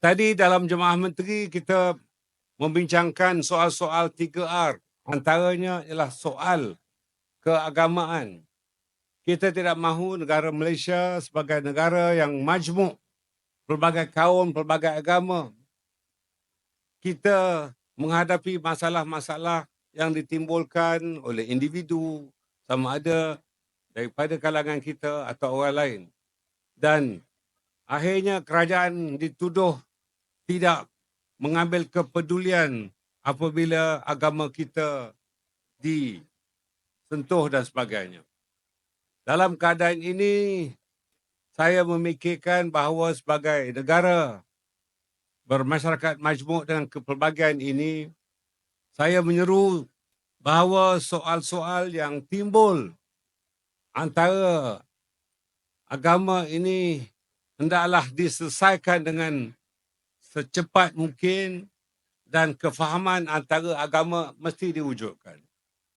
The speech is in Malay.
Tadi dalam Jemaah Menteri kita membincangkan soal-soal 3R. Antaranya ialah soal keagamaan. Kita tidak mahu negara Malaysia sebagai negara yang majmuk, pelbagai kaum, pelbagai agama. Kita menghadapi masalah-masalah yang ditimbulkan oleh individu sama ada daripada kalangan kita atau orang lain. Dan akhirnya kerajaan dituduh tidak mengambil kepedulian apabila agama kita disentuh dan sebagainya. Dalam keadaan ini, saya memikirkan bahawa sebagai negara bermasyarakat majmuk dengan kepelbagaian ini, saya menyeru bahawa soal-soal yang timbul antara agama ini hendaklah diselesaikan dengan secepat mungkin dan kefahaman antara agama mesti diwujudkan.